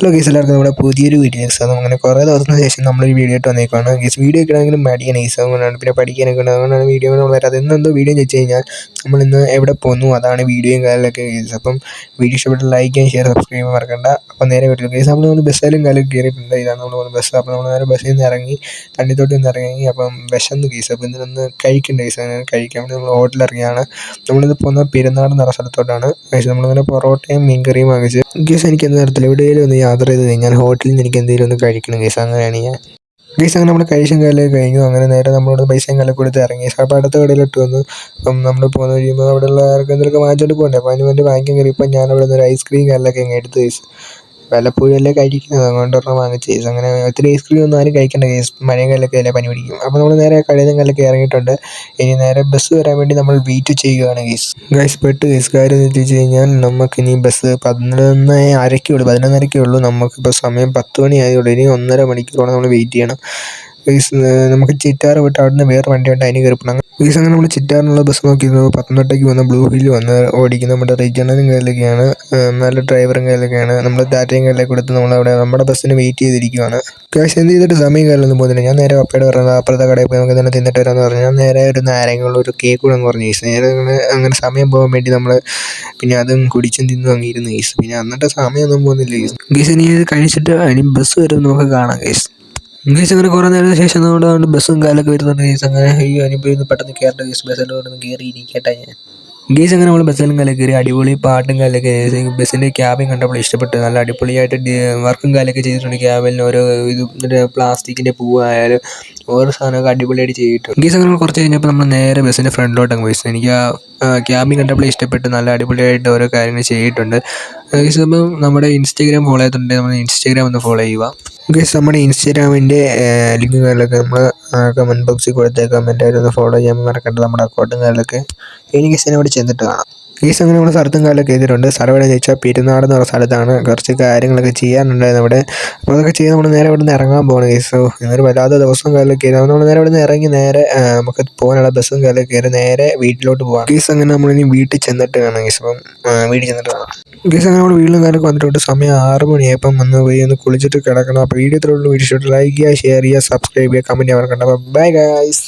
Hello ഗീസ് എല്ലാവർക്കും നമ്മുടെ പുതിയൊരു വീഡിയോ ആണ് അങ്ങനെ കുറേ ദിവസത്തിന് ശേഷം നമ്മളൊരു വീഡിയോ ഇട്ട് വന്നേക്കാണ്. ഗീസ് വീഡിയോ ഇട്ടാണെങ്കിലും മടിയാണ്. ഗീസ് അതുകൊണ്ടാണ് പിന്നെ പഠിക്കാനൊക്കെ ഉണ്ട് അതുകൊണ്ടാണ് വീഡിയോ നമ്മൾ വരാതെ അതെന്തോ വീഡിയോ എന്ന് കഴിഞ്ഞാൽ നമ്മൾ ഇന്ന് എവിടെ പോകുന്നു അതാണ് വീഡിയോയും കാര്യങ്ങളൊക്കെ. ഗീസ് അപ്പം വീഡിയോ ഇഷ്ടപ്പെട്ട ലൈക്ക് ചെയ്യാൻ ഷെയർ സബ്സ്ക്രൈബ് മറക്കണ്ട. അപ്പോൾ നേരെ വീട്ടിൽ ഗീസ് നമ്മൾ നമ്മൾ ബസ്സിലും കാലം കയറിയിട്ടുണ്ട്. ഇതാണ് നമ്മൾ ബസ് അപ്പോൾ നമ്മൾ നേരെ ബസ്സിൽ നിന്ന് ഇറങ്ങി തണ്ണിത്തോട്ടിൽ നിന്ന് ഇറങ്ങി. അപ്പം വിശന്ന് ഗീസ് അപ്പോൾ ഇതിനൊന്ന് കഴിക്കണ്ട? ഗീസ് അങ്ങനെ കഴിക്കാൻ വേണ്ടി നമ്മൾ ഹോട്ടലിൽ ഇറങ്ങിയാണ്. നമ്മളിത് പോകുന്ന പെരുന്നാട് എന്ന സ്ഥലത്തോട്ടാണ്. ഗീസ് നമ്മളിങ്ങനെ പൊറോട്ടയും മീൻകറിയും വാങ്ങിച്ച് ഗീസ് എനിക്ക് എന്ത് തരത്തില്ല എവിടെയെങ്കിലും ഒന്ന് യാത്ര ചെയ്ത് കഴിഞ്ഞാൽ ഹോട്ടലിൽ നിന്ന് എനിക്ക് എന്തെങ്കിലും ഒന്ന് കഴിക്കണം ഗീസ്. അങ്ങനെയാണ് ഞാൻ. ഗീസ് അങ്ങനെ നമ്മൾ കഴിച്ചും കാലം കഴിഞ്ഞു. അങ്ങനെ നേരെ നമ്മളോട് പൈസയും കാലം കൊടുത്ത് ഇറങ്ങി. അപ്പോൾ അടുത്ത കടയിലിട്ട് വന്നു. അപ്പം നമ്മൾ പോകുന്ന കഴിയുമ്പോൾ അവിടെയുള്ള ആർക്കെന്തെങ്കിലുമൊക്കെ വാങ്ങിച്ചോണ്ട് പോകണ്ടേ അപ്പോൾ അതിന് വേണ്ടി വാങ്ങിക്കാൻ ഇപ്പം ഞാൻ അവിടെ നിന്ന് ഒരു ഐസ്ക്രീം കാലൊക്കെ അങ്ങ് എടുത്ത് ഗീസ്. വല്ലപ്പോഴും അല്ലേ കഴിക്കുന്നത്? അതുകൊണ്ട് ഒരെണ്ണം വാങ്ങിച്ച് കഴിച്ചു അങ്ങനെ ഒത്തിരി ഐസ്ക്രീം ഒന്നും ആരും കഴിക്കണ്ട. കേസ് മഴയും കാലൊക്കെ അല്ലേ പനി പിടിക്കും. അപ്പോൾ നമ്മൾ നേരെ കടയിൽ നിന്ന് ഇറങ്ങിയിട്ടുണ്ട് ഇനി നേരെ ബസ് വരാൻ വേണ്ടി നമ്മൾ വെയിറ്റ് ചെയ്യുകയാണ് കേസ് ഗൈസ് പെട്ട് കേസ് കാര്യം എന്ന് വെച്ച് കഴിഞ്ഞാൽ നമുക്ക് ഇനി ബസ് പതിനൊന്ന് അരക്കേ ഉള്ളൂ. പതിനൊന്നരക്കേ ഉള്ളൂ. നമുക്കിപ്പോൾ സമയം പത്ത് മണി ആയതുകൊണ്ട് ഇനി ഒന്നര മണിക്കൂറോളം നമ്മൾ വെയിറ്റ് ചെയ്യണം. ഗൈസ് നമുക്ക് ചിറ്റാർ വിട്ട് അവിടുന്ന് വേറെ വണ്ടി ഉണ്ട് അതിന് കയറി പ്ലീസ് അങ്ങനെ നമ്മൾ ചിറ്റാറിനുള്ള ബസ് നോക്കിയിരുന്നു. പത്തനംതിട്ടയ്ക്ക് വന്ന ബ്ലൂ ഹിൽ വന്ന് ഓടിക്കുന്ന. നമ്മുടെ റീജണലും കയ്യിലൊക്കെയാണ് നല്ല ഡ്രൈവറും കയ്യിലൊക്കെയാണ്. നമ്മൾ ഡാറ്റയും കയ്യിലേക്ക് കൊടുത്ത് നമ്മളവിടെ നമ്മുടെ ബസ്സിന് വെയിറ്റ് ചെയ്തിരിക്കുകയാണ് ഗൈസ് എന്ത് ചെയ്തിട്ട് സമയം കയറിലൊന്നും പോകുന്നില്ല. ഞാൻ നേരെ പപ്പയോട് പറഞ്ഞത് അപ്പുറത്തെ കടയിൽ പോയി നമുക്ക് തന്നെ തിന്നിട്ട് വരാമെന്ന് പറഞ്ഞു. ഞാൻ നേരെ ഒരു നാരങ്ങളുള്ള ഒരു കേക്ക് കൂടെ പറഞ്ഞു ഗൈസ് നേരെ അങ്ങനെ സമയം പോകാൻ വേണ്ടി നമ്മൾ പിന്നെ അതും കുടിച്ചും തിന്നും അങ്ങിരുന്നു ഗൈസ് പിന്നെ അന്നിട്ട് സമയമൊന്നും പോകുന്നില്ല ഗൈസ് ഗൈസ് ഇനി ഇത് കഴിച്ചിട്ട് ഇനി ബസ് വരും നമുക്ക് കാണാം ഗൈസ് ഗൈസ് അങ്ങനെ കുറേ നേരത്തിന് ശേഷം നമ്മുടെ ബസ്സും കാലൊക്കെ വരുന്നുണ്ട് ഗൈസ് അങ്ങനെ അയ്യോ അനുഭവം പെട്ടെന്ന് കയറേണ്ട ഗൈസ് ബസ്സിലോട്ട് കയറി ഇരിക്കട്ടെ ഞാൻ. ഗേസ് അങ്ങനെ നമ്മൾ ബസ്സിലും കാലൊക്കെ കയറി അടിപൊളി പാട്ടും കാലൊക്കെ ബസ്സിന്റെ ക്യാബിൻ കണ്ടപ്പോൾ ഇഷ്ടപ്പെട്ടു. നല്ല അടിപൊളിയായിട്ട് വർക്കും കാലൊക്കെ ചെയ്തിട്ടുണ്ട്. ക്യാബിന് ഓരോ ഇത് പ്ലാസ്റ്റിക്കിന്റെ പൂവായാലും ഓരോ സാധനമൊക്കെ അടിപൊളിയായിട്ട് ചെയ്തിട്ടുണ്ട്. ഗീസ് അങ്ങനെ കുറച്ച് കഴിഞ്ഞപ്പോൾ നമ്മൾ നേരെ ബസ്സിന്റെ ഫ്രണ്ടിലോട്ട് അങ്ങ് പോയി. എനിക്ക് ആ ക്യാബിൻ കണ്ടപ്പോൾ ഇഷ്ടപ്പെട്ട്. നല്ല അടിപൊളിയായിട്ട് ഓരോ കാര്യങ്ങൾ ചെയ്തിട്ടുണ്ട്. ഗീസ് അപ്പം നമ്മുടെ ഇൻസ്റ്റാഗ്രാം ഫോളോ ചെയ്തിട്ടുണ്ടെങ്കിൽ നമ്മൾ ഇൻസ്റ്റാഗ്രാം ഒന്ന് ഫോളോ ചെയ്യുക. ഗൈസ് നമ്മുടെ ഇൻസ്റ്റാഗ്രാമിന്റെ ലിങ്ക് കാര്യങ്ങളൊക്കെ നമ്മൾ കമന്റ് ബോക്സിൽ കൊടുത്തേക്കാം. എല്ലാവരും ഒന്ന് ഫോളോ ചെയ്യാൻ മറക്കണ്ട നമ്മുടെ അക്കൗണ്ടും കാര്യങ്ങളൊക്കെ എനിക്ക് ഗൈസിനെ അവിടെ ചെന്നിട്ട് കാണാം. ഗൈസ് സമയം നമ്മൾ സ്ഥലത്തും കാലൊക്കെ ചെയ്തിട്ടുണ്ട് സ്ഥലം എവിടെ ചോദിച്ചാൽ പെരുന്നാട് എന്ന് പറഞ്ഞ സ്ഥലത്താണ് കുറച്ച് കാര്യങ്ങളൊക്കെ ചെയ്യാനുണ്ടായിരുന്നു അവിടെ അപ്പോൾ അതൊക്കെ ചെയ്ത് നമ്മൾ നേരെ ഇവിടെ നിന്ന് ഇറങ്ങാൻ പോകണം കേസോ ഇന്നൊരു വല്ലാത്ത ദിവസവും കാലൊക്കെ ആയിരുന്നു. നമ്മൾ നേരെ ഇവിടെ നിന്ന് ഇറങ്ങി നേരെ നമുക്ക് പോകാനുള്ള ബസ്സും കാലൊക്കെ കയറി നേരെ വീട്ടിലോട്ട് പോകാം കേസ് അങ്ങനെ ഇനി വീട്ടിൽ ചെന്നിട്ട് കാണാം ഗൈസ് അപ്പം വീട്ടിൽ ചെന്നിട്ട് കാണാം. കേസ് അങ്ങനെ നമ്മൾ വീട്ടിലും കാലൊക്കെ വന്നിട്ടുണ്ട്. സമയം ആറ് മണിയായപ്പം വന്ന് പോയി ഒന്ന് കുളിച്ചിട്ട് കിടക്കണം. അപ്പോൾ വീഡിയോ ഇത്രയുള്ളൂ വീഡിയോ ലൈക്ക് ചെയ്യുക ഷെയർ ചെയ്യുക സബ്സ്ക്രൈബ് ചെയ്യുക കമന്റ് ചെയ്യാൻ അപ്പോൾ ബൈ ഗൈസ്